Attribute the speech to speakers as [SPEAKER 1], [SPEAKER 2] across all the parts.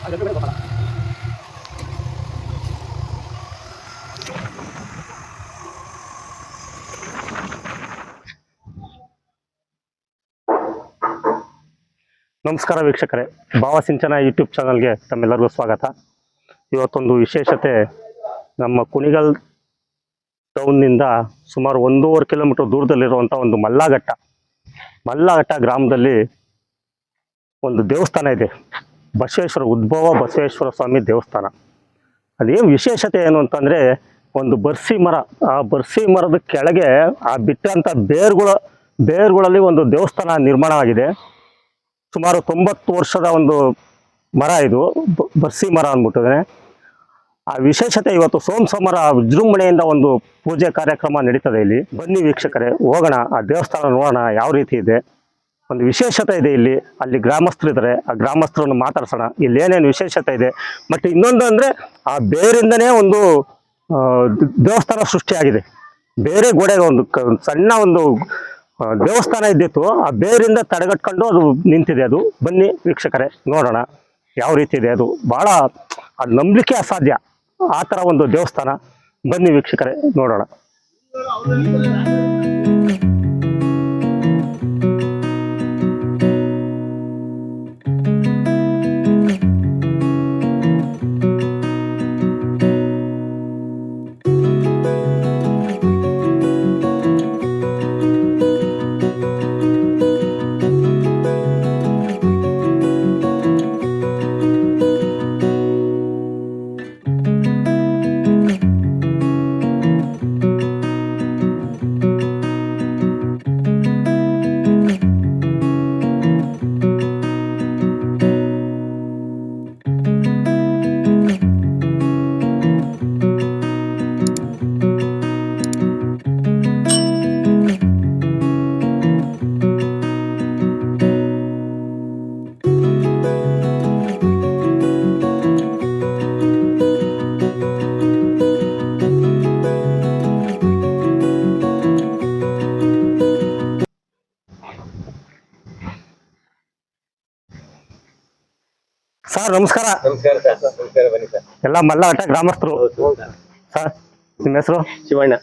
[SPEAKER 1] Ada juga ನಮಸ್ಕಾರ ವೀಕ್ಷಕರೇ. ಭಾವಸಿಂಚನ YouTube ಚಾನಲ್ಗೆ ತಮ್ಮೆಲ್ಲರಿಗೂ ಸ್ವಾಗತ. ಇವತ್ತೊಂದು ವಿಶೇಷತೆ, ನಮ್ಮ ಕುಣಿಗಲ್ ಟೌನ್ನಿಂದ ಸುಮಾರು ಒಂದೂವರೆ ಕಿಲೋಮೀಟರ್ ದೂರದಲ್ಲಿರುವಂಥ ಒಂದು ಮಲ್ಲಾಘಟ್ಟ. ಮಲ್ಲಾಘಟ್ಟ ಗ್ರಾಮದಲ್ಲಿ ಒಂದು ದೇವಸ್ಥಾನ ಇದೆ. ಬಸವೇಶ್ವರ, ಉದ್ಭವ ಬಸವೇಶ್ವರ ಸ್ವಾಮಿ ದೇವಸ್ಥಾನ. ಅದೇನು ವಿಶೇಷತೆ ಏನು ಅಂತಂದರೆ, ಒಂದು ಬರ್ಸಿ ಮರ. ಆ ಬರ್ಸಿ ಮರದ ಕೆಳಗೆ ಆ ಬಿಟ್ಟಂಥ ಬೇರುಗಳ, ಬೇರುಗಳಲ್ಲಿ ಒಂದು ದೇವಸ್ಥಾನ ನಿರ್ಮಾಣವಾಗಿದೆ. ಸುಮಾರು ತೊಂಬತ್ತು ವರ್ಷದ ಒಂದು ಮರ ಇದು ಬರ್ಸಿ ಮರ ಅಂದ್ಬಿಟ್ಟಿದೆ ಆ ವಿಶೇಷತೆ ಇವತ್ತು ಸೋಮ ಸೋಮವಾರ ವಿಜೃಂಭಣೆಯಿಂದ ಒಂದು ಪೂಜೆ ಕಾರ್ಯಕ್ರಮ ನಡೀತದೆ ಇಲ್ಲಿ. ಬನ್ನಿ ವೀಕ್ಷಕರೇ, ಹೋಗೋಣ, ಆ ದೇವಸ್ಥಾನ ನೋಡೋಣ, ಯಾವ ರೀತಿ ಇದೆ? ಒಂದು ವಿಶೇಷತೆ ಇದೆ ಇಲ್ಲಿ. ಅಲ್ಲಿ ಗ್ರಾಮಸ್ಥರು ಇದ್ದಾರೆ ಆ ಗ್ರಾಮಸ್ಥರನ್ನು ಮಾತಾಡ್ಸೋಣ. ಇಲ್ಲಿ ಏನೇನು ವಿಶೇಷತೆ ಇದೆ? ಮತ್ತು ಇನ್ನೊಂದು ಅಂದರೆ, ಆ ಬೇರಿಂದನೇ ಒಂದು ದೇವಸ್ಥಾನ ಸೃಷ್ಟಿಯಾಗಿದೆ. ಬೇರೆ ಗೋಡೆಗೆ ಒಂದು ಸಣ್ಣ ಒಂದು ದೇವಸ್ಥಾನ ಇದ್ದಿತ್ತು, ಆ ಬೇರಿಂದ ತಡೆಗಟ್ಕೊಂಡು ಅದು ನಿಂತಿದೆ ಅದು. ಬನ್ನಿ ವೀಕ್ಷಕರೇ, ನೋಡೋಣ ಯಾವ ರೀತಿ ಇದೆ ಅದು. ಬಹಳ ಅದು ನಂಬಲಿಕ್ಕೆ ಅಸಾಧ್ಯ. ಆ ಥರ ಒಂದು ದೇವಸ್ಥಾನ. ಬನ್ನಿ ವೀಕ್ಷಕರೇ, ನೋಡೋಣ. ನಮಸ್ಕಾರ.
[SPEAKER 2] ನಮಸ್ಕಾರ ಸರ್. ನಮಸ್ಕಾರ ಬನ್ನಿ ಸರ್.
[SPEAKER 1] ಎಲ್ಲ ಮಲ್ಲಾಘಟ್ಟ ಗ್ರಾಮಸ್ಥರು. ಸರ್ ನಿಮ್ಮ ಹೆಸರು?
[SPEAKER 2] ಶಿವಣ್ಣ.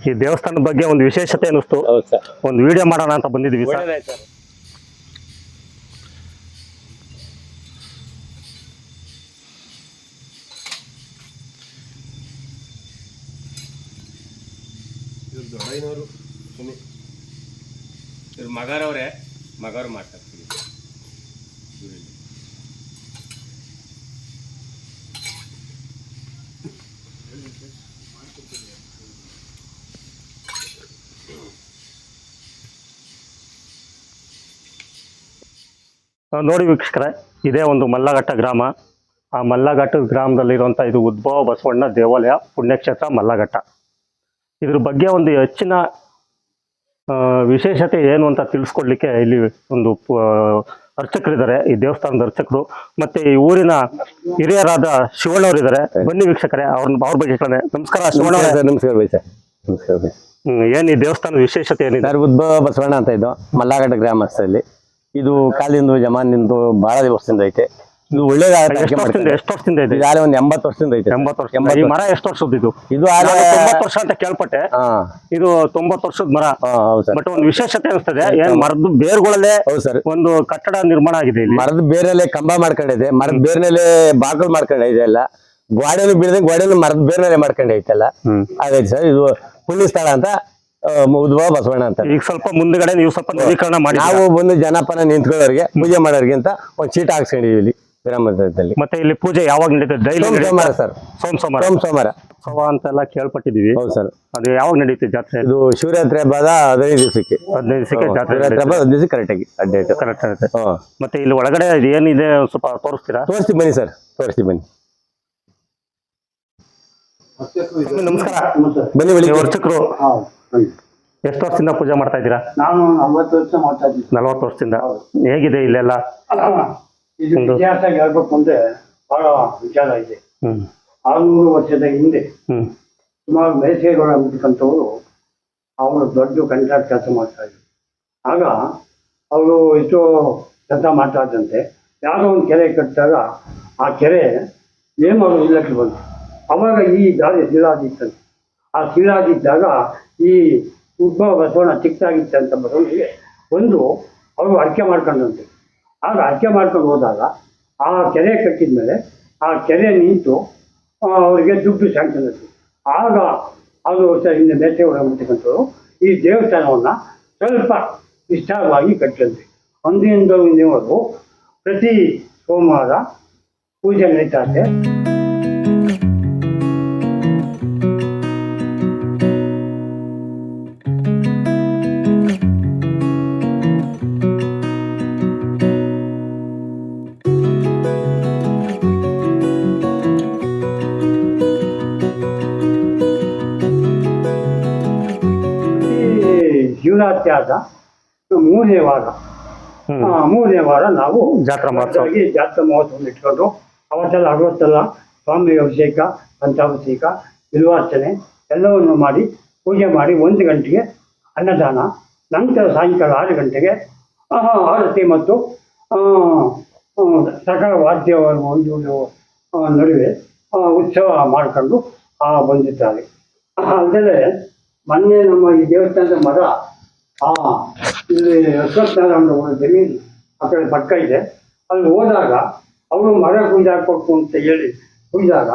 [SPEAKER 1] ಈ ದೇವಸ್ಥಾನದ ಬಗ್ಗೆ ಒಂದು ವಿಶೇಷತೆ ಅನ್ನಿಸ್ತು.
[SPEAKER 2] ಹೌದು ಸರ್.
[SPEAKER 1] ಒಂದು ವಿಡಿಯೋ ಮಾಡೋಣ ಅಂತ ಬಂದಿದ್ವಿ ಸರ್.
[SPEAKER 2] ಒಳ್ಳೆದಾಯ್ತು ಸುನಿ. ಇವ್ರು ಮಗರವ್ರೆ ಮಗರು ಮಾಡ್ತಾರೆ.
[SPEAKER 1] ನೋಡಿ ವೀಕ್ಷಕರೇ ಇದೇ ಒಂದು ಮಲ್ಲಘಟ್ಟ ಗ್ರಾಮ. ಆ ಮಲ್ಲಘಟ್ಟ ಗ್ರಾಮದಲ್ಲಿರುವಂಥ ಇದು ಉದ್ಭವ ಬಸವಣ್ಣ ದೇವಾಲಯ ಪುಣ್ಯಕ್ಷೇತ್ರ ಮಲ್ಲಘಟ್ಟ. ಇದ್ರ ಬಗ್ಗೆ ಒಂದು ಹೆಚ್ಚಿನ ವಿಶೇಷತೆ ಏನು ಅಂತ ತಿಳಿಸ್ಕೊಡ್ಲಿಕ್ಕೆ ಇಲ್ಲಿ ಒಂದು ಅರ್ಚಕರಿದ್ದಾರೆ. ಈ ದೇವಸ್ಥಾನದ ಅರ್ಚಕರು ಮತ್ತೆ ಈ ಊರಿನ ಹಿರಿಯರಾದ ಶಿವಣ್ಣವರಿದ್ದಾರೆ ಬನ್ನಿ ವೀಕ್ಷಕರೇ ಅವ್ರನ್ನ ಅವ್ರ ಬಗ್ಗೆ ಕೇಳೋಣ. ನಮಸ್ಕಾರ ಶಿವಣ್ಣ
[SPEAKER 2] ನಮಸ್ಕಾರ ಬೈ ಸರ್. ನಮಸ್ಕಾರ ಬೈ
[SPEAKER 1] ಏನ್ ಈ ದೇವಸ್ಥಾನದ ವಿಶೇಷತೆ ಏನಿದೆ?
[SPEAKER 2] ಉದ್ಭವ ಬಸವಣ್ಣ ಅಂತ ಇದ್ದು ಮಲ್ಲಾಗಡ್ಡ ಗ್ರಾಮಸ್ಥರಲ್ಲಿ. ಇದು ಕಾಲಿಂದು ಜಮಾನಿಂದು ಬಹಳ ದಿವಸದಿಂದ ಐತೆ. ಇದು ಒಳ್ಳೆ
[SPEAKER 1] ಎಷ್ಟು ವರ್ಷದಿಂದ ಎಷ್ಟು ವರ್ಷದಿಂದ ಇದೆ?
[SPEAKER 2] ಇದಾಗಲೇ ಒಂದು ಎಂಬತ್ತು ವರ್ಷದಿಂದ ಐತೆ.
[SPEAKER 1] ಎಂಬತ್ತು ವರ್ಷ. ಈ ಮರ ಎಷ್ಟು ವರ್ಷದ್ದು ಇದು?
[SPEAKER 2] ಇದು ಆಗಲೇ
[SPEAKER 1] ತೊಂಬತ್ತು ವರ್ಷ ಅಂತ ಕೇಳ್ಪಟ್ಟೆ. ಇದು ತೊಂಬತ್ತು ವರ್ಷದ ಮರ. ಬಟ್ ಒಂದು ವಿಶೇಷತೆ ಅನಿಸ್ತದೆ ಏನ್ ಮರದ ಬೇರುಗಳಲ್ಲೇ
[SPEAKER 2] ಹೌದು ಸರ್.
[SPEAKER 1] ಒಂದು ಕಟ್ಟಡ ನಿರ್ಮಾಣ ಆಗಿದೆ ಇಲ್ಲಿ.
[SPEAKER 2] ಮರದ ಬೇರಲ್ಲೇ ಕಂಬ ಮಾಡ್ಕೊಂಡಿದೆ. ಮರದ ಬೇರ್ನಲ್ಲೇ ಬಾಗಿಲು ಮಾಡ್ಕೊಂಡಿದೆ ಎಲ್ಲ ಗೋಡೆನು ಬೀಳದೆ ಗೋಡೆನು ಮರದ ಬೇರ್ನಲ್ಲೇ ಮಾಡ್ಕೊಂಡೈತಲ್ಲ
[SPEAKER 1] ಅದೇ
[SPEAKER 2] ಆಗೈತೆ ಸರ್ ಇದು ಪುಣ್ಯ ಸ್ಥಳ ಅಂತ ಉದ್ಭವ ಬಸವಣ್ಣ ಅಂತ.
[SPEAKER 1] ಈಗ ಸ್ವಲ್ಪ ಮುಂದ್ಗಡೆ ನೀವು ಸ್ವಲ್ಪ ನವೀಕರಣ ಮಾಡಿ
[SPEAKER 2] ನಾವು ಬಂದು ಜನಪನ ನಿಂತ್ಕೊಳ್ಳೋರಿಗೆ ಪೂಜೆ ಮಾಡೋರಿಗೆ ಅಂತ ಒಂದ್ ಚೀಟ ಹಾಕ್ಸ್ಕೊಂಡಿದೀವಿ ಇಲ್ಲಿ ಗ್ರಾಮ
[SPEAKER 1] ಮತ್ತೆ ಇಲ್ಲಿ ಪೂಜೆ ಯಾವಾಗ ನಡೀತದೆ? ಡೈಲಿ
[SPEAKER 2] ಸೋಮ ಸೋಮವಾರ ಸರ್.
[SPEAKER 1] ಸೋಮ ಸೋಮವಾರ?
[SPEAKER 2] ಸೋಮ ಸೋಮವಾರ.
[SPEAKER 1] ಉತ್ಸವ ಅಂತೆಲ್ಲ ಕೇಳ್ಪಟ್ಟಿದೀವಿ
[SPEAKER 2] ಹೌದು ಸರ್.
[SPEAKER 1] ಅದು ಯಾವಾಗ ನಡೀತದೆ ಜಾತ್ರೆ?
[SPEAKER 2] ಇದು ಶಿವರಾತ್ರಿ ಹಬ್ಬದ ಹದಿನೈದು ದಿವಸಕ್ಕೆ.
[SPEAKER 1] ಹದಿನೈದು ದಿವಸಕ್ಕೆ ಜಾತ್ರೆ
[SPEAKER 2] ಶಿವರಾತ್ರಿ ಹಬ್ಬ ಹದಿನೈದು ಕರೆಕ್ಟ್ ಕರೆಕ್ಟಾಗಿ ಅಡ್ಡೇಟ್
[SPEAKER 1] ಕರೆಕ್ಟ್ ಆಗುತ್ತೆ. ಮತ್ತೆ ಇಲ್ಲಿ ಒಳಗಡೆ ಏನಿದೆ ಸ್ವಲ್ಪ ತೋರಿಸ್ತೀರಾ?
[SPEAKER 2] ತೋರಿಸ್ತೀವಿ ಬನ್ನಿ ಸರ್. ತೋರಿಸ್ತೀವಿ ಬನ್ನಿ.
[SPEAKER 1] ನಮಸ್ಕಾರ.
[SPEAKER 2] ಬನ್ನಿ ಬೆಳಿಗ್ಗೆ.
[SPEAKER 1] ವರ್ಷಕರು ಎಷ್ಟು ವರ್ಷದಿಂದ ಪೂಜೆ ಮಾಡ್ತಾ ಇದ್ದೀರಾ?
[SPEAKER 3] ನಾನು ನಲವತ್ತು ವರ್ಷ ಮಾಡ್ತಾ ಇದ್ದೀನಿ.
[SPEAKER 1] ನಲವತ್ತು ವರ್ಷದಿಂದ. ಹೇಗಿದೆ ಇಲ್ಲೆಲ್ಲ?
[SPEAKER 3] ಇದು ಇತಿಹಾಸ ಹೇಳ್ಬೇಕು ಅಂದ್ರೆ ಬಹಳ ವಿಚಾರ ಇದೆ. ಆರುನೂರು ವರ್ಷದ ಹಿಂದೆ ಸುಮಾರು ಮೇಸೇಗೌಡ ಅಂತಕ್ಕಂಥವರು ಅವರು ದೊಡ್ಡ ಕಂಟ್ರಾಕ್ಟ್ ಕೆಲಸ ಮಾಡ್ತಾ ಇದ್ರು. ಆಗ ಅವರು ಇಷ್ಟು ಕೆಲಸ ಮಾಡ್ತಾ ಇದ್ದಂತೆ. ಯಾವುದೋ ಒಂದು ಕೆರೆ ಕಟ್ಟಿದಾಗ ಆ ಕೆರೆ ಏನು ಮಾಡೋದು ಇಲ್ಲಕ್ಕೆ ಬಂತು. ಅವಾಗ ಈ ದಾರಿ ಶಿಲಾದಿತ್ತಂತೆ ಆ ಶಿಲಾದಿದ್ದಾಗ ಈ ಉದ್ಭವ ಬಸವಣ್ಣ ಅಂತ ಬಸವನಿಗೆ ಒಂದು ಅವರು ಅಡಿಕೆ ಮಾಡ್ಕೊಂಡಂತೆ. ಆಗ ಅಡಿಕೆ ಮಾಡ್ಕೊಂಡು ಹೋದಾಗ ಆ ಕೆರೆ ಕಟ್ಟಿದ ಮೇಲೆ ಆ ಕೆರೆ ನಿಂತು ಅವರಿಗೆ ದುಡ್ಡು ಸ್ಯಾಂಕ್ಷನ್ ಆಗ ಅದು ಹಿಂದೆ ಬೇಟೆಗಳು ಅಂತಕ್ಕಂಥವ್ರು ಈ ದೇವಸ್ಥಾನವನ್ನು ಸ್ವಲ್ಪ ವಿಸ್ತಾರವಾಗಿ ಕಟ್ಟಂತೆ ಅಂದಿನಿಂದ ಇಂದಿನವರೆಗೂ ಪ್ರತಿ ಸೋಮವಾರ ಪೂಜೆ ನಡೀತಾ ಇದೆ ಆದ ಮೂರನೇ ವಾರ. ಮೂರನೇ ವಾರ ನಾವು
[SPEAKER 1] ಜಾತ್ರಾ ಮಹೋತ್ಸವ.
[SPEAKER 3] ಜಾತ್ರಾ ಮಹೋತ್ಸವ ಇಟ್ಕೊಂಡು ಅವತ್ತೆಲ್ಲ ಅರವತ್ತೆಲ್ಲ ಸ್ವಾಮಿ ಅಭಿಷೇಕ ಪಂಚಾಭಿಷೇಕ ಬಿಲ್ವಾರ್ಚನೆ ಎಲ್ಲವನ್ನು ಮಾಡಿ ಪೂಜೆ ಮಾಡಿ ಒಂದು ಗಂಟೆಗೆ ಅನ್ನದಾನ ನಂತರ ಸಾಯಂಕಾಲ ಆರು ಗಂಟೆಗೆ ಆರತಿ ಮತ್ತು ಸಕಲ ವಾದ್ಯ ಒಂದು ನಡುವೆ ಆ, ಉತ್ಸವ ಮಾಡಿಕೊಂಡು ಆ, ಬಂದಿದ್ದಾರೆ. ಅಲ್ಲದೆ ಮೊನ್ನೆ ನಮ್ಮ ಈ ದೇವಸ್ಥಾನದ ಮರ ಆ ಇಲ್ಲಿ ಅಶ್ವತ್ಥನಾರಾಯಣ ಒಂದು ಜಮೀನು ಆ ಕಡೆ ಪಕ್ಕ ಇದೆ. ಅಲ್ಲಿ ಹೋದಾಗ ಅವರು ಮರ ಕುಯ್ದಾಕ್ಬೇಕು ಅಂತ ಹೇಳಿ ಕುಯ್ದಾಗ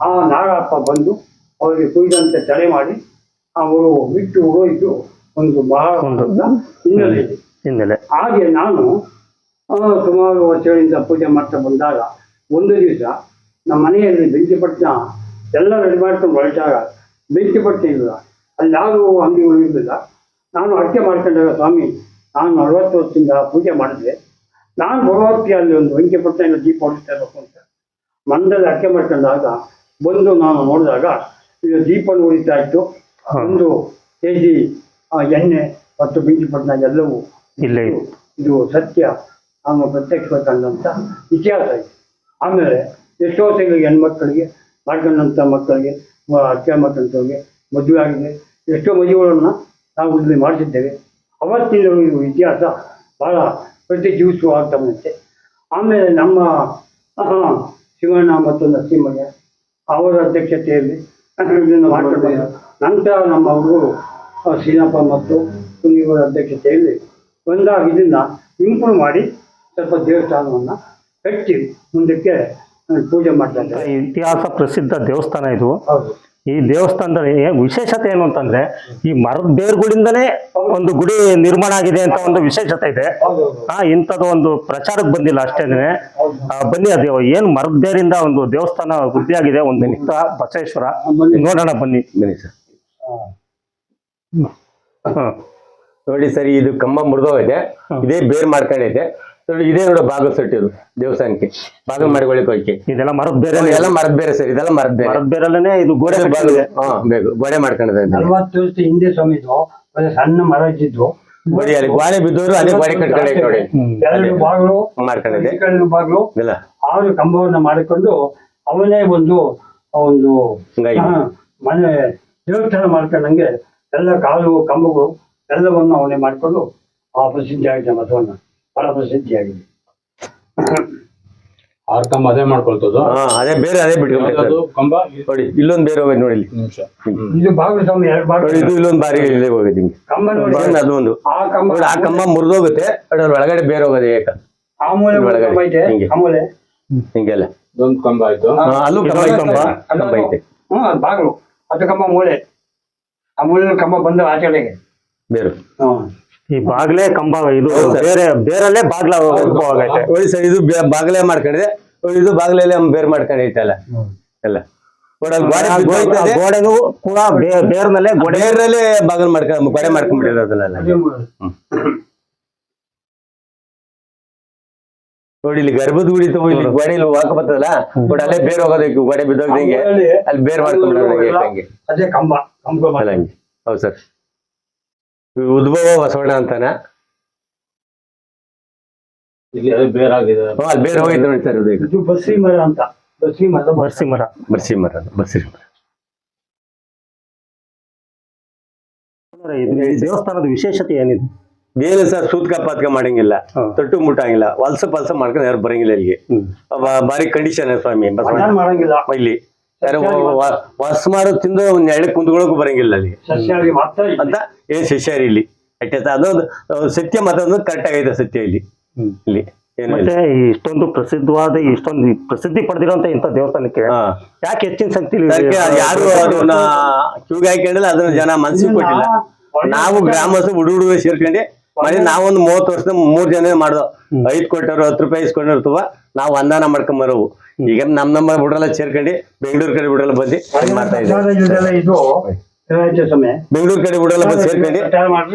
[SPEAKER 3] ಆ ನಾಗಪ್ಪ ಬಂದು ಅವರಿಗೆ ಕುಯ್ದಂತೆ ತಡೆ ಮಾಡಿ ಅವರು ಬಿಟ್ಟು ಹೋಯಿತು. ಒಂದು ಬಹಳ
[SPEAKER 1] ಒಂದು
[SPEAKER 3] ಹಿನ್ನೆಲೆ. ಇದೆ
[SPEAKER 1] ಹಿನ್ನೆಲೆ.
[SPEAKER 3] ಹಾಗೆ ನಾನು ಸುಮಾರು ವರ್ಷಗಳಿಂದ ಪೂಜೆ ಮಾಡ್ತಾ ಬಂದಾಗ ಒಂದು ದಿವಸ ನಮ್ಮ ಮನೆಯಲ್ಲಿ ಬೆಂಕಿಪಟ್ಟಣ ಎಲ್ಲ ರೆಡಿ ಮಾಡ್ಕೊಂಡು ಹೊರಟಾಗ ಬೆಂಕಿಪಟ್ಟಣ ಇಲ್ಲ. ಅಲ್ಲಿ ಯಾರು ಅಂಗಡಿಗಳು ಇರಲಿಲ್ಲ ನಾನು ಅಡಿಕೆ ಮಾಡ್ಕೊಂಡಾಗ ಸ್ವಾಮಿ ನಾನು ನಲವತ್ತು ವರ್ಷದಿಂದ ಪೂಜೆ ಮಾಡಿದೆ ನಾನು ಬರುವತ್ತಿ ಅಲ್ಲಿ ಒಂದು ಬೆಂಕಿಪಟ್ಟಣ ದೀಪ ಹೊಡಿಸ್ತಾ ಇರಬೇಕು ಅಂತ. ಮಂದಲ್ಲಿ ಅಡಿಕೆ ಮಾಡ್ಕೊಂಡಾಗ ಬಂದು ನಾನು ನೋಡಿದಾಗ ಇದು ದೀಪ ಉರಿತಾ ಇತ್ತು. ಒಂದು ಕೆ ಜಿ ಎಣ್ಣೆ ಮತ್ತು ಬೆಂಕಿಪಟ್ಟಣ ಎಲ್ಲವೂ
[SPEAKER 1] ಇಲ್ಲ ಇದೆ.
[SPEAKER 3] ಇದು ಸತ್ಯ ನಾನು ಪ್ರತ್ಯಕ್ಷ ಕಂಡಂಥ ಇತಿಹಾಸ ಇದೆ. ಆಮೇಲೆ ಎಷ್ಟೋ ತಿಂಗಳಿಗೆ ಹೆಣ್ಮಕ್ಕಳಿಗೆ ಮಾಡ್ಕೊಂಡಂಥ ಮಕ್ಕಳಿಗೆ ಅಕ್ಕ ಮಕ್ಕಳಿಗೆ ಮದುವೆ ಆಗಿದೆ. ಎಷ್ಟೋ ಮದುವೆಗಳನ್ನು ನಾವು ಇಲ್ಲಿ ಮಾಡಿಸಿದ್ದೇವೆ. ಅವತ್ತಿನ ಇತಿಹಾಸ ಭಾಳ ಪ್ರತಿ ಜೀವಿಸುವ ಆಗ್ತಾ ಬಂದಿದೆ. ಆಮೇಲೆ ನಮ್ಮ ಶಿವಣ್ಣ ಮತ್ತು ನರಸಿಂಹಯ್ಯ ಅವರ ಅಧ್ಯಕ್ಷತೆಯಲ್ಲಿ ಇದನ್ನು ಮಾಡ್ಕೊಂಡು. ನಂತರ ನಮ್ಮ ಹುಡುಗರು ಆ, ಶ್ರೀನಪ್ಪ ಮತ್ತು ಸುನಿವರ ಅಧ್ಯಕ್ಷತೆಯಲ್ಲಿ ಒಂದಾಗಿ ಇದನ್ನ ಇಂಪ್ರೂವ್ ಮಾಡಿ ಸ್ವಲ್ಪ ದೇವಸ್ಥಾನವನ್ನು ಕಟ್ಟಿ ಮುಂದಕ್ಕೆ ಪೂಜೆ ಮಾಡ್ತಾ ಇದ್ದಾರೆ.
[SPEAKER 1] ಇತಿಹಾಸ ಪ್ರಸಿದ್ಧ ದೇವಸ್ಥಾನ ಇದು.
[SPEAKER 3] ಹೌದು.
[SPEAKER 1] ಈ ದೇವಸ್ಥಾನದ ವಿಶೇಷತೆ ಏನು ಅಂತಂದ್ರೆ ಈ ಮರದ ಬೇರುಗಳಿಂದನೇ ಒಂದು ಗುಡಿ ನಿರ್ಮಾಣ ಆಗಿದೆ ಅಂತ ಒಂದು ವಿಶೇಷತೆ ಇದೆ. ಆ ಇಂಥದ್ದು ಒಂದು ಪ್ರಚಾರಕ್ಕೆ ಬಂದಿಲ್ಲ ಅಷ್ಟೇನೆ ಬನ್ನಿ ಅದೇ ಏನು ಮರದ ಬೇರಿಂದ ಒಂದು ದೇವಸ್ಥಾನ ವೃದ್ಧಿಯಾಗಿದೆ ಒಂದು ನಿಮಿತ್ತ ಬಸವೇಶ್ವರ. ನೋಡೋಣ ಬನ್ನಿ.
[SPEAKER 2] ಬನ್ನಿ ಸರ್. ನೋಡಿ ಸರ್ ಇದು ಕಂಬ ಮುರಿದೋಗಿದೆ. ಇದೇ ಬೇರ್ ಮಾಡ್ಕೊಂಡೈತೆ ನೋಡಿ ಇದೇ ಭಾಗ ಸೆಟ್ ಇದು ದೇವಸ್ಥಾನಕ್ಕೆ. ಬಾಗಲ್ ಮಾಡಿಕೊಳ್ಳಿ
[SPEAKER 1] ಇದೆಲ್ಲ ಮರದ ಬೇರೆ
[SPEAKER 2] ಎಲ್ಲ ಮರದ ಬೇರೆ ಸರ್ ಇದೆಲ್ಲ ಮರದ ಬೇರೆ.
[SPEAKER 1] ಮರದ ಬೇರೆಲ್ಲೇ ಇದು ಗೋಡೆ
[SPEAKER 2] ಬಾಗಿಲು ಹಾ ಬೇಕು. ಗೋಡೆ ಮಾಡ್ಕೊಂಡಿದೆ
[SPEAKER 3] ನಲವತ್ತು ವರ್ಷ ಹಿಂದೆ ಸ್ವಾಮಿದು ಒಂದು ಸಣ್ಣ ಮರ ಇದ್ದಿದ್ದು.
[SPEAKER 2] ಬಡಿ ಅಲ್ಲಿ ಗೋಡೆ ಬಿದ್ದವರು ಅದೇ ಗೋಡೆ ಕಟ್ಕೊಂಡೈತೆ ನೋಡಿ.
[SPEAKER 3] ಎರಡು ಬಾಗಿಲು
[SPEAKER 2] ಮಾಡ್ಕೊಂಡಿದೆ
[SPEAKER 3] ಬಾಗಿಲು
[SPEAKER 2] ಇಲ್ಲ.
[SPEAKER 3] ಆರು ಕಂಬವನ್ನ ಮಾಡಿಕೊಂಡು ಅವನೇ ಒಂದು ಒಂದು ಮನೆ ದೇವಸ್ಥಾನ ಮಾಡ್ಕೊಂಡಂಗೆ ಎಲ್ಲ ಕಾಲು ಕಂಬಗಳು ಎಲ್ಲವನ್ನು ಅವನೇ ಮಾಡಿಕೊಂಡು ಆ ಪ್ರಸಿದ್ಧಿ ಆಗಿದೆ ಬಸವಣ್ಣ ಬಹಳ ಪ್ರಸಿದ್ಧಿಯಾಗಿದೆ
[SPEAKER 4] ಆರ್ ಕಂಬ ಅದೇ ಮಾಡ್ಕೊಳ್ತದ್ದು
[SPEAKER 2] ಹಾ ಅದೇ ಬೇರೆ ಅದೇ ಸರ್
[SPEAKER 4] ಕಂಬ
[SPEAKER 2] ನೋಡಿ ಇಲ್ಲೊಂದ್ ಬೇರೆ ಹೋಗಿದೆ ನೋಡಿ ಇಲ್ಲಿ
[SPEAKER 4] ನಿಮಿಷ.
[SPEAKER 3] ಇದು ಬಾಗಿಲು ಸ್ವಾಮಿ ಎರಡು
[SPEAKER 2] ನೋಡಿ ಇದು ಇಲ್ಲೊಂದ್ ಬಾರಿ ಇಲ್ಲೇ ಹೋಗಿದೆ ಹಿಂಗೆ.
[SPEAKER 3] ಕಂಬ ನೋಡಿ.
[SPEAKER 2] ಇನ್ನೊಂದು ಅದು ಒಂದು.
[SPEAKER 3] ಆ ಕಂಬ
[SPEAKER 2] ನೋಡಿ ಆ ಕಂಬ ಮುರಿದೋಗುತ್ತೆ ಅದ್ರ ಒಳಗಡೆ ಬೇರೆ ಹೋಗೋದು ಏಕ.
[SPEAKER 3] ಆ ಮೂಲೆ ಒಂದು
[SPEAKER 2] ಒಳಗಡೆ
[SPEAKER 3] ಕಂಬ ಐತೆ.
[SPEAKER 2] ಹಿಂಗೆ.
[SPEAKER 3] ಆ ಮೂಲೆ.
[SPEAKER 2] ಹಿಂಗೆಲ್ಲ
[SPEAKER 4] ಇದೊಂದು ಕಂಬ ಆಯ್ತು.
[SPEAKER 2] ಹಾ, ಅಲ್ಲೂ ಕಂಬ ಕಂಬ. ಕಂಬ. ಐತೆ.
[SPEAKER 3] ಹ್ಮ್ ಅದು ಬಾಗಿಲು. ಅದು ಕಂಬ ಮೂಳೆ ಆ ಮೂಳೆ ಕಂಬ ಬಂದ ಆಚೆ ಬೇರು
[SPEAKER 2] ಬೇರೆ.
[SPEAKER 3] ಹ್ಮ್.
[SPEAKER 1] ಈ ಬಾಗ್ಲೇ ಕಂಬ ಇದು ಬೇರೆ ಬೇರಲ್ಲೇ ಬಾಗ್ಲ ಆಗೈತೆ
[SPEAKER 2] ನೋಡಿ ಸರ್ ಇದು ಬಾಗ್ಲೇ ಮಾಡ್ಕೊಂಡಿದೆ. ಇದು ಬಾಗ್ಲಲ್ಲೇ ಬೇರೆ ಮಾಡ್ಕೊಂಡೈತೆ ಅಲ್ಲ. ಎಲ್ಲ. ನೋಡು, ಅಲ್ಲಿ ಗೋಡೆ ಬಿದ್ದೋಯ್ತದೆ.
[SPEAKER 1] ಗೋಡೆನು ಕೂಡ ಬೇರ್ನಲ್ಲೇ ಗೋಡೆ
[SPEAKER 2] ಬೇರ್ನಲ್ಲೇ ಬಾಗಿಲು ಮಾಡ್ಕೊಂಡ್ ಗೋಡೆ ಮಾಡ್ಕೊಂಡ್ಬಿಟ್ಟಿರೋದಲ್ಲ ನೋಡಿ ಇಲ್ಲಿ ಗರ್ಭದ ಗುಡಿ ತಗೋ ಇಲ್ಲಿ ಗೋಡೆ ಇಲ್ಲಿ ವಾಕ ಬರ್ತದಲ್ಲ? ಬಟ್ ಅಲ್ಲೇ ಬೇರ್ ಹೋಗೋದಕ್ಕೆ ಗೋಡೆ ಬಿದ್ದೋಗ್ದಂಗೆ ಅಲ್ಲಿ ಬೇರ್ ಮಾಡ್ಕೊಂಡ್ಬಿಡೋದಂಗೆ ಹೌದು ಸರ್. ಉದ್ಭವ ಬಸವಣ್ಣ ಅಂತಾನೆ.
[SPEAKER 4] ಇಲ್ಲಿ ಅದು ಬೇರಾಗಿದೆ
[SPEAKER 2] ಅಲ್ಲಿ ಬೇರೆ ಹೋಗೈತೆ ನೋಡಿ ಸರ್ ಇದು
[SPEAKER 3] ಇದು ಬಸ್ರಿ ಮರ ಅಂತ. ಬಸ್ರಿ ಮರ.
[SPEAKER 1] ಬರ್ಸಿ ಮರ
[SPEAKER 2] ಬರ್ಸಿ ಮರ ಅದು, ಬರ್ಸಿ ಮರ
[SPEAKER 1] ಇದು ಈ ದೇವಸ್ಥಾನದ ವಿಶೇಷತೆ ಏನಿದೆ?
[SPEAKER 2] ಏನು ಸರ್ ಸೂತ್ಕ ಪಾತ್ಕ ಮಾಡಂಗಿಲ್ಲ
[SPEAKER 1] ಹಾ.
[SPEAKER 2] ತೊಟ್ಟು ಮುಟ್ಟಂಗಿಲ್ಲ ವಲಸ ಪಲ್ಸ ಮಾಡ್ಕೊಂಡು ಯಾರು ಬರಂಗಿಲ್ಲ ಇಲ್ಲಿಗೆ.
[SPEAKER 1] ಹ್ಮ್.
[SPEAKER 2] ಬ- ಭಾರಿ ಕಂಡೀಷನ್ ಸ್ವಾಮಿ ಬಸವಣ್ಣ.
[SPEAKER 3] ಮಾಡಂಗಿಲ್ಲ.
[SPEAKER 2] ಇಲ್ಲಿ. ವಾಸ ಮಾಡ ತಿಂದು ಒಂದ್ ಎಳೆ ಕುಂತ್ಕೊಳಕು ಬರಂಗಿಲ್ಲ ಅಲ್ಲಿ. ಅಂತ ಏ ಶಶಿಯಾರಿ ಇಲ್ಲಿ. ಅಂತ ಅದೊಂದು ಸತ್ಯ ಮತ್ತೊಂದು ಕರೆಕ್ಟ್ ಆಗೈತೆ ಸತ್ಯ ಇಲ್ಲಿ. ಇಲ್ಲಿ.
[SPEAKER 1] ಮತ್ತೆ ಇಷ್ಟೊಂದು ಪ್ರಸಿದ್ಧವಾದ ಇಷ್ಟೊಂದು ಪ್ರಸಿದ್ಧಿ ಪಡೆದಿರುವಂತ ಇಂಥ ದೇವಸ್ಥಾನಕ್ಕೆ ಯಾಕೆ ಹೆಚ್ಚಿನ
[SPEAKER 2] ಶಕ್ತಿ ಯಾರು ಅದನ್ನ ಕ್ಯೂಗೆ ಹಾಕೊಂಡಿಲ್ಲ ಅದನ್ನ ಜನ ಮನ್ಸಿಗೆ ಕೊಟ್ಟಿಲ್ಲ. ನಾವು ಗ್ರಾಮಸ್ಥರು ಹುಡು ಹುಡುಗ ಸೇರ್ಕೊಂಡೆ ಮನೆ ನಾವೊಂದು ಮೂವತ್ತು ವರ್ಷದ ಮೂರ್ ಜನ ಮಾಡ್ದೋ. ಐದ್ ಕೊಟ್ಟರು ಹತ್ತು ರೂಪಾಯಿ ಇಸ್ಕೊಂಡಿರ್ತವ ನಾವು ಮಾಡ್ಕೊಂಡ್ ಬರೋವು ಈಗ ನಮ್ ನಮ್ಮ ಬಿಡಲ್ಲ ಸೇರ್ಕೊಂಡು ಬೆಂಗಳೂರು ಕಡೆ ಬಿಡಲ್ಲ ಬಂದು ಮಾಡ್ತಾ ಇದ್ದೀವಿ ಬೆಂಗಳೂರು ಕಡೆ ಬಿಡಲ್ಲ ಬಂದು ಸೇರ್ಕೊಂಡು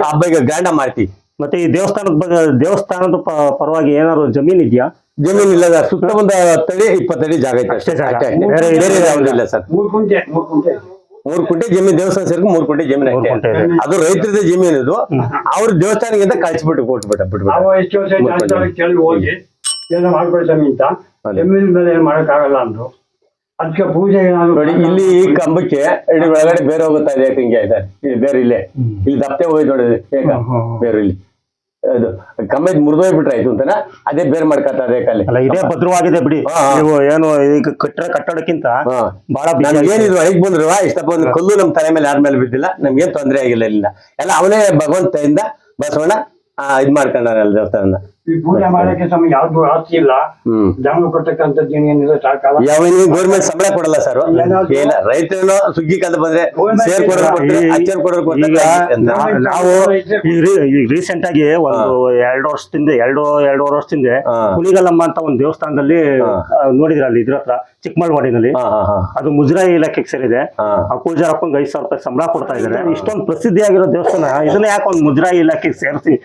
[SPEAKER 2] ಹಬ್ಬ ಈಗ ಗ್ರ್ಯಾಂಡ ಮಾಡ್ತೀವಿ
[SPEAKER 1] ಮತ್ತೆ ಈ ದೇವಸ್ಥಾನದ ಬಗ್ಗೆ ದೇವಸ್ಥಾನದ ಪರವಾಗಿ ಏನಾದ್ರು ಜಮೀನ್ ಇದೆಯಾ?
[SPEAKER 2] ಜಮೀನ್ ಇಲ್ಲ ಸರ್ ಸುತ್ತ ಒಂದು ಹತ್ತಡಿ ಇಪ್ಪತ್ತಡಿ ಜಾಗ ಐತೆ
[SPEAKER 1] ಅಷ್ಟೇ. ಬೇರೆ
[SPEAKER 2] ಇಲ್ಲ ಸರ್.
[SPEAKER 3] ಮೂರ್ ಕುಂಟೆ ಮೂರ್ ಕುಂಟೆ.
[SPEAKER 2] ಮೂರ್ ಕುಂಟೆ ಜಮೀನ್ ದೇವಸ್ಥಾನ ಸೇರ್ಕು ಮೂರ್ ಕುಂಟೆ ಜಮೀನ್. ಅದು ರೈತರದ ಜಮೀನ್ ಇದು. ಅವ್ರ ದೇವಸ್ಥಾನಕ್ಕಿಂತ ಕಳ್ಸಿಬಿಟ್ಟು ಕೊಟ್ಬಿಟ್ಟ ಬಿಟ್ಬಿಟ್ಟ.
[SPEAKER 3] ಏನೋ ಮಾಡ್ಕೊಳ್ತಾನೆ ಅಂತ. ಜಮೀನ್ ಮೇಲೆ ಏನ್ ಮಾಡಕ್ಕಾಗಲ್ಲ ಅಂದ್ರು. ಅದಕ್ಕೆ ಪೂಜೆ ಏನಾದ್ರು
[SPEAKER 2] ನೋಡಿ ಇಲ್ಲಿ ಈ ಕಂಬಕ್ಕೆ ಇಡೀ ಒಳಗಡೆ ಬೇರೆ ಹೋಗುತ್ತಾ ಇದೆ ತಿಂಗೆ ಹಿಂಗೆ ಆಯ್ತಾ ಇಲ್ಲಿ ಬೇರೆ ಇಲ್ಲೇ. ಇಲ್ಲಿ ದಪ್ಪೆ ಹೋಗಿ ನೋಡಿ ಏಕ. ಬೇರೆ ಇಲ್ಲಿ. ಅದು ಕಂಬ ಮುರಿದೋಗ್ಬಿಟ್ರೆ ಆಯ್ತು ಅಂತನ? ಅದೇ ಬೇರೆ ಮಾಡ್ಕೊತಾ ಇದೆ ಕಲ್ಲಿ.
[SPEAKER 1] ಅಲ್ಲ ಇದೇ ಭದ್ರವಾಗಿದೆ ಬಿಡಿ. ನೀವು ಏನು ಈಗ ಕಟ್ಟಡ ಕಟ್ಟಡಕ್ಕಿಂತ ಬಹಳ
[SPEAKER 2] ಏನಿದ್ರು ಐಕ್ ಬಂದ್ರು ಇಷ್ಟಪ್ಪ ಒಂದು ಕಲ್ಲು ನಮ್ಮ ತಲೆ ಮೇಲೆ ಯಾರ ಮೇಲೆ ಬಿದ್ದಿಲ್ಲ ನಮ್ಗೇನ್ ತೊಂದರೆ ಆಗಿಲ್ಲ ಇಲ್ಲ. ಎಲ್ಲ ಅವನೇ ಭಗವಂತದಿಂದ ಬಸವಣ್ಣ ಆ, ಇದ್ ಮಾಡ್ಕೊಂಡಾರ ಅಲ್ಲಿ ದೇವಸ್ಥಾನ
[SPEAKER 3] ಈ ಪೂಜೆ ಮಾಡಕ್ಕೆ ಸಮಯ ಯಾವ್ದು ಆಸ್ತಿ ಇಲ್ಲ.
[SPEAKER 2] ಹ್ಮ್.
[SPEAKER 3] ಜನ ಕೊಟ್ಟಕ್ಕಂಥದ್ದು ಏನಿಲ್ಲ ಸಾಕಲ್ಲ.
[SPEAKER 2] ಯಾವನಿಗೆ ಗೌರ್ಮೆಂಟ್ ಸಂಬಳ ಕೊಡಲ್ಲ ಸರ್ ಏನ ರೈತರೇನೋ ಸುಗ್ಗಿ ಕಾಲ ಬಂದ್ರೆ ಸೇರ್ ಕೊಡೋರು ಕೊಡ್ತಾರೆ
[SPEAKER 1] ಈ-
[SPEAKER 2] ಅಚ್ಚರ್ ಕೊಡೋರು
[SPEAKER 1] ಈಗ
[SPEAKER 2] ಅಂತ.
[SPEAKER 1] ನಾ- ನಾವು ಈಗ ರೀಸೆಂಟ್ ಆಗಿ ಒಂದು ಎರಡು ವರ್ಷದಿಂದ ಎರಡು ಎರಡೂವರೆ ವರ್ಷದಿಂದ
[SPEAKER 2] ಹಾ.
[SPEAKER 1] ಕುಣಿಗಲಮ್ಮ ಅಂತ ಒಂದು ದೇವಸ್ಥಾನದಲ್ಲಿ ಆ, ನೋಡಿದ್ರ ಅಲ್ಲಿ ಇದ್ರ ಹತ್ರ ಚಿಕ್ಕಮಳವಾಡಿನಲ್ಲಿ
[SPEAKER 2] ಹಾ ಹಾ ಹಾ.
[SPEAKER 1] ಅದು ಮುಜರಾಯಿ ಇಲಾಖೆಗೆ ಸೇರಿದೆ.
[SPEAKER 2] ಹಾ.
[SPEAKER 1] ಆ ಪೂಜಾರಪ್ಪಂಗೆ ಐದು ಸಾವಿರ ರೂಪಾಯಿ ಸಂಬಳ ಕೊಡ್ತಾ ಇದ್ದಾರೆ ಇಷ್ಟೊಂದು ಪ್ರಸಿದ್ಧಿಯಾಗಿರೋ ದೇವಸ್ಥಾನ. ಇದನ್ನ ಯಾಕೆ ಒಂದು ಮುಜರಾಯಿ ಇಲಾಖೆಗೆ ಸೇರಿಸಿ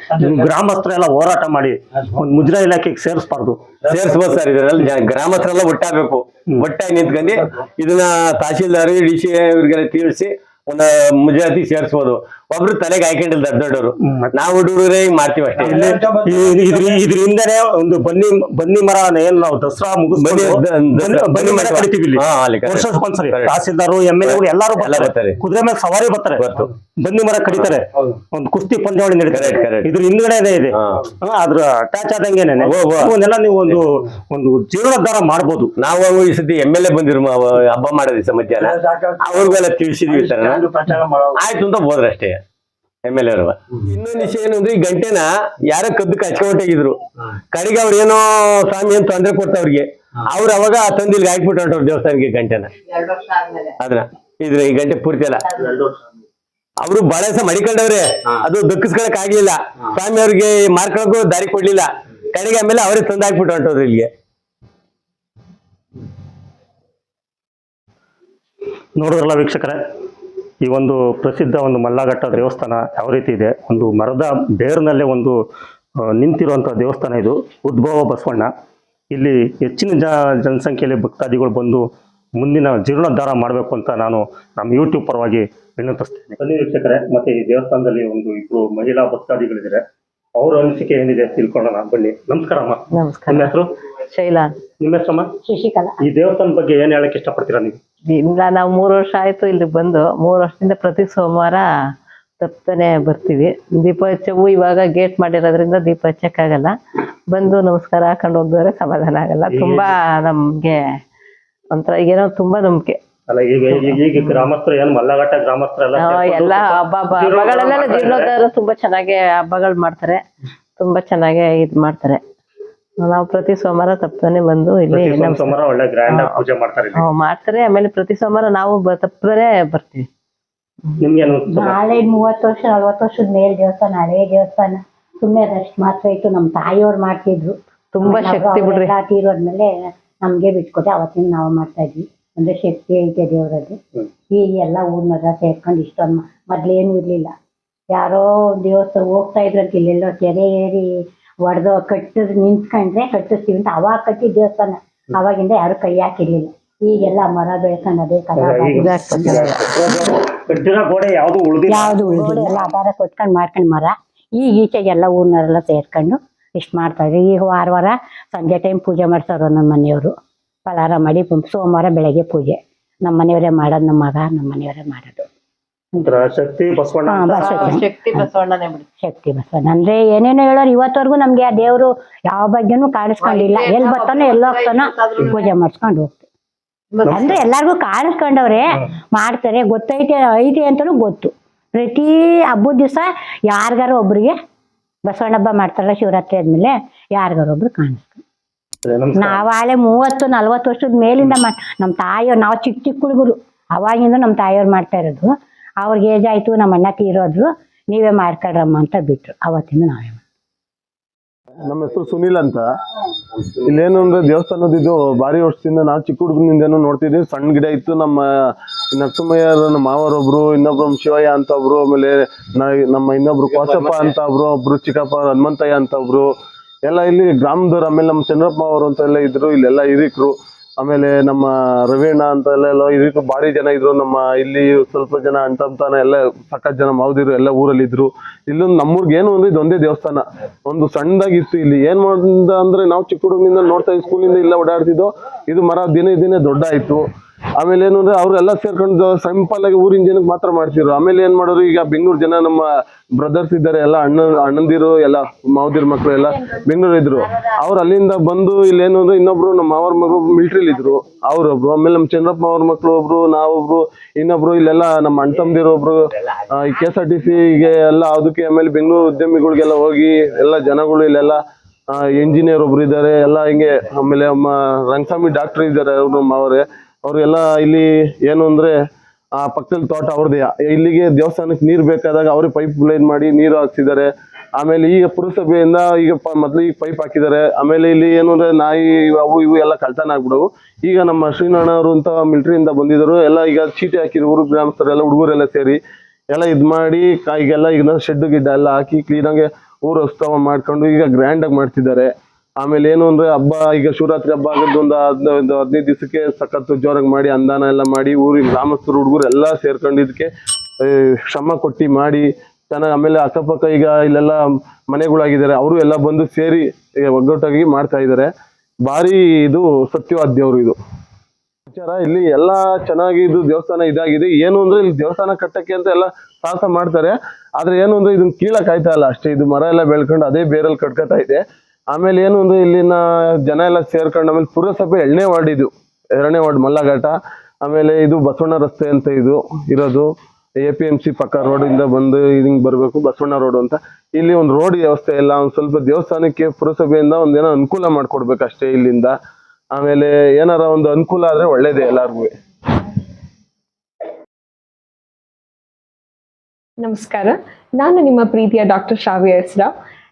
[SPEAKER 1] ಗ್ರಾಮಸ್ಥರೆಲ್ಲ ಹೋರಾಟ ಮಾಡಿ ಒಂದು ಮುಜರಾ ಇಲಾಖೆಗೆ ಸೇರಿಸಬಾರ್ದು.
[SPEAKER 2] ಸೇರಿಸಬಹುದು ಸರ್ ಇದರಲ್ಲಿ ಎಲ್ಲ ಒಟ್ಟಾಗಬೇಕು. ಒಟ್ಟಾಗಿ ನಿಂತ್ಕೊಂಡು ಇದನ್ನ ತಹಶೀಲ್ದಾರ್ ಡಿ ಸಿ ಇವ್ರಿಗೆಲ್ಲ ತಿಳಿಸಿ ಒಂದು ಮುಜರಾತಿ ಸೇರಿಸ್ಬೋದು. ಒಬ್ರು ತಲೆಗೆ ಹಾಕೊಂಡಿಲ್ಲ ದೊಡ್ಡ ದೊಡ್ಡವರು ನಾವು ಹುಡುಗರೇ ಹಿಂಗ್ ಮಾಡ್ತೀವಿ ಅಷ್ಟೇ.
[SPEAKER 1] ಇದ್ರಿಂದನೇ ಒಂದು ಬನ್ನಿ ಬನ್ನಿ ಮರ ಏನ್ ನಾವು ದಸರಾ
[SPEAKER 2] ಬನ್ನಿ-
[SPEAKER 1] ಮರ ಕಡಿತೀವಿ. ವರ್ಷಕ್ಕೊಂದ್ಸರಿ. ತಹಸೀಲ್ದಾರು ಎಂ ಎಲ್ ಎಲ್ಲಾರು
[SPEAKER 2] ಎಲ್ಲ
[SPEAKER 1] ಬರ್ತಾರೆ. ಕುದುರೆ ಮೇಲೆ ಸವಾರಿ ಬರ್ತಾರೆ. ಬನ್ನಿ ಮರ ಕಡಿತಾರೆ. ಒಂದು ಕುಸ್ತಿ ಪಂದ್ಯಾವಳಿ ನಡೀತಾರೆ. ಇದ್ರ ಹಿಂದ್ಗಡೆನೆ ಇದೆ ಅದ್ರ ಅಟ್ಯಾಚ್ ಆದಂಗೆನೆ ಅವನ್ನೆಲ್ಲ. ನೀವು ಒಂದು ಒಂದು ಜೀವನೋದ್ಧಾರ ಮಾಡ್ಬೋದು.
[SPEAKER 2] ನಾವು ಈ ಸತಿ ಎಂ ಎಲ್ ಎ ಬಂದಿರು ಹಬ್ಬ ಮಾಡೋದಿ ಮಧ್ಯಾಹ್ನ ಅವ್ರಿಗೆಲ್ಲ ತಿಳಿಸಿದ್ವಿ ಆಯ್ತು ಅಂತ ಹೋದ್ರ ಅಷ್ಟೇ ಎಂ ಎಲ್ ಎ ಇನ್ನೊಂದು ವಿಷಯ ಏನು ಅಂದ್ರೆ ಈ ಗಂಟೆನ ಯಾರೋ ಕದ್ದು ಕಚ್ಕೊಂಡೋಗಿದ್ರು ಕಡೆಗೆ ಅವ್ರ ಏನೋ ಸ್ವಾಮಿ ಅಂತ ತೊಂದರೆ ಕೊಡ್ತ ಅವ್ರಿಗೆ. ಅವ್ರು ಅವಾಗ ತಂದಿಲ್ ಹಾಕ್ಬಿಟ್ಟು ಹೊಂಟವ್ರು ದೇವಸ್ಥಾನಕ್ಕೆ ಗಂಟೆನ. ಅದನ್ನ ಇದ್ರ ಈ ಗಂಟೆ ಪೂರ್ತಿ ಅಲ್ಲ. ಅವರು ಬಹಳ ದಿವಸ ಮಡಿಕೊಂಡವ್ರೆ. ಅದು ದಕ್ಕಿಸ್ಕೊಳಕ್ ಆಗ್ಲಿಲ್ಲ. ಸ್ವಾಮಿ ಅವ್ರಿಗೆ ಮಾರ್ಕೊಳಕ್ಕೂ ದಾರಿ ಕೊಡ್ಲಿಲ್ಲ. ಕಡೆಗೆ ಆಮೇಲೆ ಅವರೇ ತಂದು ಹಾಕ್ಬಿಟ್ಟು ಹೊಂಟವ್ರು ಇಲ್ಲಿಗೆ.
[SPEAKER 1] ನೋಡಿದ್ರಲ್ಲ ವೀಕ್ಷಕರೇ? ಈ ಒಂದು ಪ್ರಸಿದ್ಧ ಒಂದು ಮಲ್ಲಾಘಟ್ಟ ದೇವಸ್ಥಾನ ಯಾವ ರೀತಿ ಇದೆ? ಒಂದು ಮರದ ಬೇರ್ನಲ್ಲೇ ಒಂದು ನಿಂತಿರುವಂತಹ ನಿಂತಿರುವಂಥ ದೇವಸ್ಥಾನ ಇದು ಉದ್ಭವ ಬಸವಣ್ಣ. ಇಲ್ಲಿ ಹೆಚ್ಚಿನ ಜ ಜನಸಂಖ್ಯೆಯಲ್ಲಿ ಭಕ್ತಾದಿಗಳು ಬಂದು ಮುಂದಿನ ಜೀರ್ಣೋದ್ಧಾರ ಮಾಡಬೇಕು ಅಂತ ನಾನು ನಮ್ಮ ಯೂಟ್ಯೂಬ್ ಪರವಾಗಿ ವಿನಂತಿಸ್ತೇನೆ. ವೀಕ್ಷಕರೇ ಮತ್ತೆ ಈ ದೇವಸ್ಥಾನದಲ್ಲಿ ಒಂದು ಇಬ್ಬರು ಮಹಿಳಾ ಭಕ್ತಾದಿಗಳಿದ್ದಾರೆ. ಅವ್ರ ಅನಿಸಿಕೆ ಏನಿದೆ ತಿಳ್ಕೊಳ್ಳೋಣ. ಬನ್ನಿ. ನಮಸ್ಕಾರ ಅಮ್ಮ.
[SPEAKER 5] ನಮಸ್ಕಾರ.
[SPEAKER 1] ನಿಮ್ಮ ಹೆಸರು?
[SPEAKER 5] ಶೈಲಾ
[SPEAKER 1] ನಿಮ್ಮ ಹೆಸರಮ್ಮ?
[SPEAKER 5] ಶಶಿಕಲಾ.
[SPEAKER 1] ಈ ದೇವಸ್ಥಾನದ ಬಗ್ಗೆ ಏನ್ ಹೇಳಕ್ ಇಷ್ಟಪಡ್ತೀರಾ ನೀವು?
[SPEAKER 5] ಇಲ್ಲ ನಾವು ಮೂರು ವರ್ಷ ಆಯ್ತು ಇಲ್ಲಿ ಬಂದು ಮೂರು ವರ್ಷದಿಂದ ಪ್ರತಿ ಸೋಮವಾರ ತಪ್ತನೆ ಬರ್ತೀವಿ. ದೀಪ ಹಚ್ಚವು ಇವಾಗ ಗೇಟ್ ಮಾಡಿರೋದ್ರಿಂದ ದೀಪ ಹಚ್ಚಕ್ಕಾಗಲ್ಲ ಬಂದು ನಮಸ್ಕಾರ ಹಾಕೊಂಡು ಹೋಗಿದ್ರೆ ಸಮಾಧಾನ ಆಗಲ್ಲ. ತುಂಬಾ ನಮ್ಗೆ ಒಂಥರ ಏನೋ ತುಂಬಾ ನಂಬಿಕೆ. ಎಲ್ಲ ಹಬ್ಬ ಹಬ್ಬಗಳೆಲ್ಲ ಜೀರ್ಣೋದ್ಧಾರ ತುಂಬಾ ಚೆನ್ನಾಗಿ ಹಬ್ಬಗಳು ಮಾಡ್ತಾರೆ. ತುಂಬಾ ಚೆನ್ನಾಗಿ ಇದ್ ಮಾಡ್ತಾರೆ. ನಾವು ಪ್ರತಿ ಸೋಮವಾರ ತಪ್ಪನೆ ಬಂದು ಇಲ್ಲಿ
[SPEAKER 1] ಪ್ರತಿ ಸೋಮವಾರ ಒಳ್ಳೆ ಗ್ರ್ಯಾಂಡ್ ಆಗಿ ಪೂಜೆ ಮಾಡ್ತಾರೆ ಇಲ್ಲಿ.
[SPEAKER 5] ಹ್ಮ್, ಮಾಡ್ತಾರೆ. ಆಮೇಲೆ ಪ್ರತಿ ಸೋಮವಾರ ನಾವು ತಪ್ಪದೇ ಬರ್ತೀವಿ.
[SPEAKER 6] ನಾಳೆ ಮೂವತ್ತು ವರ್ಷ ನಲ್ವತ್ತು ವರ್ಷದ ಮೇಲೆ ದೇವಸ್ಥಾನ ಹಳೆ ದೇವಸ್ಥಾನ. ಸುಮ್ಮನೆ ಅದಷ್ಟು ಮಾತ್ರ ಇತ್ತು. ನಮ್ಮ ತಾಯಿಯವ್ರು ಮಾಡ್ತಿದ್ರು.
[SPEAKER 5] ತುಂಬಾ ಶಕ್ತಿ ಬಿಡ್ರಿ.
[SPEAKER 6] ತೀರೋದ್ಮೇಲೆ ನಮ್ಗೆ ಬಿಟ್ಕೊಟ್ಟೆ. ಅವತ್ತಿನ ನಾವು ಮಾಡ್ತಾ ಇದ್ವಿ. ಅಂದ್ರೆ ಶಕ್ತಿ ಐತೆ ದೇವರಲ್ಲಿ ಈಗ ಎಲ್ಲ ಊರ್ನದ ಸೇರ್ಕೊಂಡು ಇಷ್ಟೊಂದು ಮೊದ್ಲೇನು ಇರ್ಲಿಲ್ಲ. ಯಾರೋ ದೇವಸ್ಥಾನ ಹೋಗ್ತಾ ಇದ್ರಂತ ಇಲ್ಲೆಲ್ಲೋ ಕೆರೆ ಏರಿ ಹೊಡೆದು ಕಟ್ಟಿದ್ ನಿಂತ್ಕೊಂಡ್ರೆ ಕಟ್ಟಿಸ್ತೀವಿ ಅಂತ ಅವಾಗ ಕಟ್ಟಿದ ದೇವಸ್ಥಾನ. ಅವಾಗಿಂದ ಯಾರು ಕೈ ಹಾಕಿರ್ಲಿಲ್ಲ. ಈಗೆಲ್ಲ ಮರ ಬೆಳ್ಕೊಂಡು ಅದೇ ಕಲಾ
[SPEAKER 1] ಕಟ್ಟಿರೋ ಗೋಡೆ ಯಾವುದು ಉಳಿದಿಲ್ಲ?
[SPEAKER 6] ಯಾವ್ದು ಉಳಿದಿಲ್ಲ. ಎಲ್ಲ ಆಧಾರ ಕೊಟ್ಕೊಂಡು ಮಾಡ್ಕೊಂಡು ಮರ. ಈಗ ಈಚೆಗೆಲ್ಲ ಊರ್ನವರೆಲ್ಲ ಸೇರ್ಕೊಂಡು ಇಷ್ಟು ಮಾಡ್ತಾರೆ ಈಗ ವಾರ ವಾರ ಸಂಜೆ ಟೈಮ್ ಪೂಜೆ ಮಾಡ್ತಾರ ನಮ್ಮ ಮನೆಯವರು. ಫಲಾರ ಮಾಡಿ ಸೋಮವಾರ ಬೆಳಗ್ಗೆ ಪೂಜೆ. ನಮ್ಮ ಮನೆಯವರೇ ಮಾಡೋದು ನಮ್ಮ ಮಗ ನಮ್ಮ ಮನೆಯವರೇ ಮಾಡೋದು.
[SPEAKER 1] ಒಂಥರ ಶಕ್ತಿ ಬಸವಣ್ಣ
[SPEAKER 6] ಹಾ,
[SPEAKER 1] ಅಂತ.
[SPEAKER 6] ಬಸವ
[SPEAKER 5] ಶಕ್ತಿ. ಬಸವಣ್ಣನೇ ಬಿಡಿ.
[SPEAKER 6] ಶಕ್ತಿ ಬಸವಣ್ಣ. ಅಂದ್ರೆ ಏನೇನೋ ಹೇಳೋರು ಇವತ್ತವರೆಗೂ ನಮ್ಗೆ ಆ ದೇವ್ರು ಯಾವ ಬಗ್ಗೆನೂ ಕಾಣಿಸ್ಕೊಂಡಿಲ್ಲ. ಎಲ್ ಬರ್ತಾನೋ ಎಲ್ಲೋ ಹೋಗ್ತಾನೋ ಪೂಜೆ ಮಾಡಿಸ್ಕೊಂಡು ಹೋಗ್ತೀವಿ. ಅಂದ್ರೆ ಎಲ್ಲಾರ್ಗು ಕಾಣಿಸ್ಕೊಂಡವ್ರೆ ಮಾಡ್ತಾರೆ. ಗೊತ್ತೈತೆ ಐತೆ ಅಂತಾನು ಗೊತ್ತು. ಪ್ರತಿ ಹಬ್ಬದ ದಿವಸ ಯಾರಿಗಾರ ಒಬ್ರಿಗೆ ಬಸವಣ್ಣ ಹಬ್ಬ ಮಾಡ್ತಾರಲ್ಲ ಶಿವರಾತ್ರಿ ಆದ್ಮೇಲೆ ಯಾರಿಗಾರ ಒಬ್ರು ಕಾಣಿಸ್ತಾರೆ.
[SPEAKER 1] ನಮಸ್ಕಾರ.
[SPEAKER 6] ನಾವ್ ಆಳೆ ಮೂವತ್ತು ನಲ್ವತ್ತು ವರ್ಷದ ಮೇಲಿಂದ ಮಾ- ನಮ್ಮ ತಾಯಿಯವ್ರು ನಾವು ಚಿಕ್ಕ ಚಿಕ್ಕ ಹುಡುಗರು ಅವಾಗಿಂದ ನಮ್ಮ ತಾಯಿಯವ್ರು ಮಾಡ್ತಾ ಇರೋದು. ಅವ್ರಿಗೆ ಏಜ್ ಆಯ್ತು, ನಮ್ಮ ಅಣ್ಣ ತೀರೋದ್ರು ನೀವೇ ಮಾಡ್ಕೊಳ್ರಮ್ಮ ಅಂತ ಬಿಟ್ರು. ಅವತ್ತಿಂದ ನಾವೇ
[SPEAKER 7] ನಮ್ಮ ಹೆಸರು ಸುನಿಲ್ ಅಂತ. ಇಲ್ಲೇನು ಅಂದ್ರೆ ದೇವಸ್ಥಾನದಿದ್ದು ಭಾರಿ ವರ್ಷದಿಂದ ನಾವು ಚಿಕ್ಕ ಹುಡುಗನಿಂದನೂ ನೋಡ್ತಿದ್ವಿ ಸಣ್ಣ ಗಿಡ ಇತ್ತು, ನಮ್ಮ ನರಸಿಂಹಯ್ಯರ, ನಮ್ಮ ಮಾವರೊಬ್ರು, ಇನ್ನೊಬ್ರು ಶಿವಯ್ಯ ಅಂತ ಒಬ್ರು, ಆಮೇಲೆ ನಮ್ಮ ಇನ್ನೊಬ್ರು ಕೋಸಪ್ಪ ಅಂತ ಒಬ್ರು ಒಬ್ರು ಚಿಕ್ಕಪ್ಪ ಹನುಮಂತಯ್ಯ ಅಂತ ಒಬ್ರು. ಎಲ್ಲ ಇಲ್ಲಿ ಗ್ರಾಮದವ್ರು, ಆಮೇಲೆ ನಮ್ಮ ಚಂದ್ರಪ್ಪ ಅವರು ಅಂತ ಎಲ್ಲ ಇದ್ರು, ಇಲ್ಲೆಲ್ಲ ಹಿರಿಕರು. ಆಮೇಲೆ ನಮ್ಮ ರವೀಣ ಅಂತ ಎಲ್ಲ ಹಿರಿಕರು ಭಾರಿ ಜನ ಇದ್ರು. ನಮ್ಮ ಇಲ್ಲಿ ಸ್ವಲ್ಪ ಜನ ಅಂಟಂತಾನ ಎಲ್ಲ ಸಖತ್ ಜನ ಮಾವದಿರು ಎಲ್ಲ ಊರಲ್ಲಿ ಇದ್ರು. ಇಲ್ಲೊಂದು ನಮ್ಮೂರ್ಗೆ ಏನು ಅಂದ್ರೆ ಇದೊಂದೇ ದೇವಸ್ಥಾನ. ಒಂದು ಸಣ್ಣದಾಗಿತ್ತು ಇಲ್ಲಿ. ಏನ್ ಮಾಡಿದ ಅಂದ್ರೆ ನಾವು ಚಿಕ್ಕ ಹುಡುಗನಿಂದ ನೋಡ್ತಾ ಸ್ಕೂಲಿಂದ ಇಲ್ಲ ಓಡಾಡ್ತಿದ್ದೋ, ಇದು ಮರ ದಿನೇ ದಿನೇ ದೊಡ್ಡ ಆಯ್ತು ಆಮೇಲೆ ಏನು ಅಂದ್ರೆ ಅವ್ರೆಲ್ಲ ಸೇರ್ಕೊಂಡು ಸಿಂಪಲ್ ಆಗಿ ಊರಿನ ಜನಕ್ಕೆ ಮಾತ್ರ ಮಾಡ್ತಿದ್ರು. ಆಮೇಲೆ ಏನ್ ಮಾಡೋರು ಈಗ ಬೆಂಗಳೂರು ಜನ ನಮ್ಮ ಬ್ರದರ್ಸ್ ಇದ್ದಾರೆ, ಎಲ್ಲ ಅಣ್ಣ, ಅಣ್ಣಂದಿರು, ಎಲ್ಲ ಮಾವದಿರ್ ಮಕ್ಕಳು ಎಲ್ಲ ಬೆಂಗಳೂರು ಇದ್ರು. ಅವ್ರು ಅಲ್ಲಿಂದ ಬಂದು ಇಲ್ಲಿ ಏನು ಅಂದ್ರೆ ಇನ್ನೊಬ್ರು ನಮ್ಮ ಮಾವರ ಮಗಳು ಮಿಲಿಟ್ರಿಲಿ ಇದ್ರು, ಅವ್ರೊಬ್ರು. ಆಮೇಲೆ ನಮ್ಮ ಚಂದ್ರಪ್ಪ ಅವ್ರ ಮಕ್ಳು ಒಬ್ರು, ನಾವೊಬ್ರು, ಇನ್ನೊಬ್ರು ಇಲ್ಲೆಲ್ಲ ನಮ್ಮ ಅಣ್ಣ ತಮ್ಮದಿರು ಒಬ್ರು ಈ ಕೆ ಎಸ್ ಆರ್ ಟಿ ಸಿಗೆ ಎಲ್ಲ ಅದಕ್ಕೆ ಆಮೇಲೆ ಬೆಂಗಳೂರು ಉದ್ಯಮಿಗಳಿಗೆಲ್ಲ ಹೋಗಿ ಎಲ್ಲ ಜನಗಳು ಇಲ್ಲೆಲ್ಲ ಇಂಜಿನಿಯರ್ ಒಬ್ರು ಇದ್ದಾರೆ, ಎಲ್ಲ ಹಿಂಗೆ ಆಮೇಲೆ ನಮ್ಮ ರಂಗಸ್ವಾಮಿ ಡಾಕ್ಟರ್ ಇದ್ದಾರೆ, ಅವ್ರು ನಮ್ಮ ಅವರೇ ಅವ್ರಿಗೆಲ್ಲ ಇಲ್ಲಿ ಏನು ಅಂದರೆ, ಆ ಪಕ್ಕದಲ್ಲಿ ತೋಟ ಅವ್ರದ್ದೇ. ಇಲ್ಲಿಗೆ ದೇವಸ್ಥಾನಕ್ಕೆ ನೀರು ಬೇಕಾದಾಗ ಅವರೇ ಪೈಪ್ ಲೈನ್ ಮಾಡಿ ನೀರು ಹಾಕ್ಸಿದ್ದಾರೆ. ಆಮೇಲೆ ಈಗ ಪುರಸಭೆಯಿಂದ ಈಗ ಪ- ಮೊದ್ಲು ಈಗ ಪೈಪ್ ಹಾಕಿದ್ದಾರೆ. ಆಮೇಲೆ ಇಲ್ಲಿ ಏನು ಅಂದರೆ ನಾಯಿ, ಅವು ಇವು ಎಲ್ಲ ಕಳ್ತನ ಆಗ್ಬಿಡವು. ಈಗ ನಮ್ಮ ಶ್ರೀನಾರಾಯಣ ಅವರು ಅಂತ ಮಿಲ್ಟ್ರಿಯಿಂದ ಬಂದಿದ್ರು ಎಲ್ಲ ಈಗ ಚೀಟಿ ಹಾಕಿದ್ರು, ಊರು ಗ್ರಾಮಸ್ಥರೆಲ್ಲ ಹುಡುಗರೆಲ್ಲ ಸೇರಿ. ಎಲ್ಲ ಇದು ಮಾಡಿ ಈಗೆಲ್ಲ ಈಗ ಶೆಡ್ ಗಿಡ್ಡ ಎಲ್ಲ ಹಾಕಿ ಕ್ಲೀನಾಗಿ ಊರು ಉತ್ಸವ ಮಾಡ್ಕೊಂಡು ಈಗ ಗ್ರ್ಯಾಂಡ್ ಆಗಿ ಮಾಡ್ತಿದ್ದಾರೆ. ಆಮೇಲೆ ಏನು ಅಂದ್ರೆ ಹಬ್ಬ, ಈಗ ಶಿವರಾತ್ರಿ ಹಬ್ಬ ಆಗದ್ದು ಒಂದು ಹದಿನೈದು ಹದಿನೈದು ದಿವಸಕ್ಕೆ ಸಖತ್ತು ಜೋರಾಗಿ ಮಾಡಿ ಅಂದಾನ ಎಲ್ಲ ಮಾಡಿ, ಊರಿನ ಗ್ರಾಮಸ್ಥರು, ಹುಡುಗರು ಎಲ್ಲ ಸೇರ್ಕೊಂಡು ಇದಕ್ಕೆ ಶ್ರಮ ಕೊಟ್ಟು ಮಾಡಿ, ಚೆನ್ನಾಗಿ ಆಮೇಲೆ ಅಕ್ಕಪಕ್ಕ ಈಗ ಇಲ್ಲೆಲ್ಲ ಮನೆಗಳಾಗಿದ್ದಾರೆ, ಅವರು ಎಲ್ಲ ಬಂದು ಸೇರಿ ಒಗ್ಗಟ್ಟಾಗಿ ಮಾಡ್ತಾ ಇದ್ದಾರೆ. ಭಾರಿ ಇದು ಸತ್ಯವಾದ ದೇವರು ಇದು. ವಿಚಾರ, ಇಲ್ಲಿ ಎಲ್ಲ ಚೆನ್ನಾಗಿ ಇದು ದೇವಸ್ಥಾನ ಇದಾಗಿದೆ. ಏನು ಅಂದ್ರೆ ಇಲ್ಲಿ ದೇವಸ್ಥಾನ ಕಟ್ಟಕ್ಕೆ ಅಂತ ಎಲ್ಲ ಸಾಹಸ ಮಾಡ್ತಾರೆ. ಆದ್ರೆ ಏನು ಅಂದ್ರೆ ಇದನ್ನ ಕೀಳಕ್ ಆಯ್ತಾ ಇಲ್ಲ ಅಷ್ಟೇ. ಇದು ಮರ ಎಲ್ಲ ಬೆಳ್ಕೊಂಡು ಅದೇ ಬೇರಲ್ಲಿ ಕಟ್ಕೊತಾ ಇದೆ. ಆಮೇಲೆ ಏನು ಅಂದ್ರೆ ಇಲ್ಲಿನ ಜನ ಎಲ್ಲ ಸೇರ್ಕೊಂಡು, ಆಮೇಲೆ ಪುರಸಭೆ ಎರಡನೇ ವಾರ್ಡ್ ಇದು. ಎರಡನೇ ವಾರ್ಡ್ ಮಲ್ಲಘಾಟ. ಆಮೇಲೆ ಇದು ಬಸವಣ್ಣ ರಸ್ತೆ ಅಂತ ಇದು ಇರೋದು. ಎ ಪಿ ಎಂ ಸಿ ಪಕ್ಕ ರೋಡ್ ಇಂದ ಬಂದು ಹಿಂಗೆ ಬರಬೇಕು, ಬಸವಣ್ಣ ರೋಡ್ ಅಂತ. ಇಲ್ಲಿ ಒಂದು ರೋಡ್ ವ್ಯವಸ್ಥೆ ಇಲ್ಲ, ಒಂದು ಸ್ವಲ್ಪ ದೇವಸ್ಥಾನಕ್ಕೆ ಪುರಸಭೆಯಿಂದ ಒಂದೇನೋ ಅನುಕೂಲ ಮಾಡ್ಕೊಡ್ಬೇಕು ಅಷ್ಟೇ ಇಲ್ಲಿಂದ. ಆಮೇಲೆ ಏನಾರ ಒಂದು ಅನುಕೂಲ ಆದ್ರೆ ಒಳ್ಳೇದೇ ಎಲ್ಲಾರ್ಗು.
[SPEAKER 8] ನಮಸ್ಕಾರ. ನಾನು ನಿಮ್ಮ ಪ್ರೀತಿಯ ಡಾಕ್ಟರ್ ಶಾವಿಯ ಹೆಸ್ರ